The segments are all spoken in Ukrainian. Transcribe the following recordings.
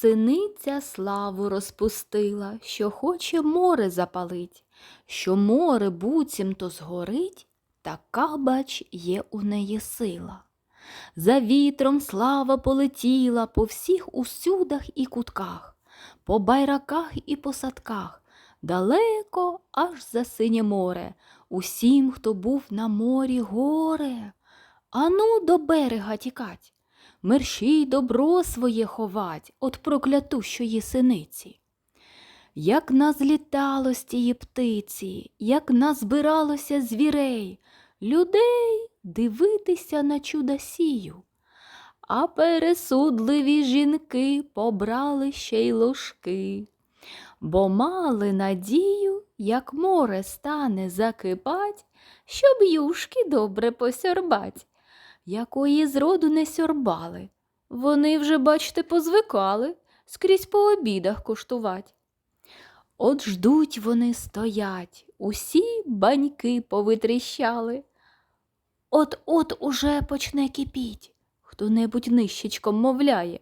Синиця славу розпустила, що хоче море запалить, що море буцімто згорить, така, бач, є у неї сила. За вітром слава полетіла по всіх усюдах і кутках, по байраках і по садках, далеко аж за синє море, усім, хто був на морі горе. Ану до берега тікать, мерщій добро своє ховать от проклятущої синиці. Як назлітало з тії птиці, як назбиралося звірей, людей дивитися на чудосію. А пересудливі жінки побрали ще й ложки, бо мали надію, як море стане закипать, щоб юшки добре посьорбать, якої зроду не сьорбали. Вони вже, бачте, позвикали скрізь по обідах куштувать. От ждуть вони стоять, усі баньки повитріщали. От-от уже почне кипіть, хто-небудь нищечком мовляє.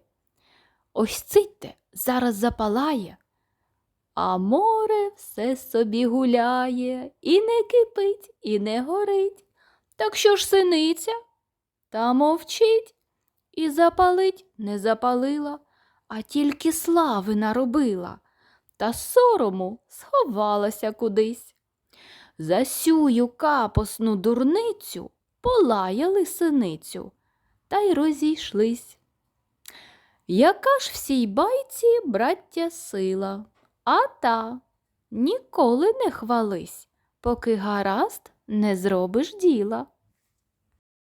Ось цитьте, зараз запалає, а море все собі гуляє, і не кипить, і не горить. Так що ж синиця? Та мовчить, і запалить не запалила, а тільки слави наробила, та сорому сховалася кудись. За сюю капосну дурницю полаяли синицю та й розійшлись. Яка ж в сій байці, браття, сила, а та ніколи не хвались, поки гаразд не зробиш діла.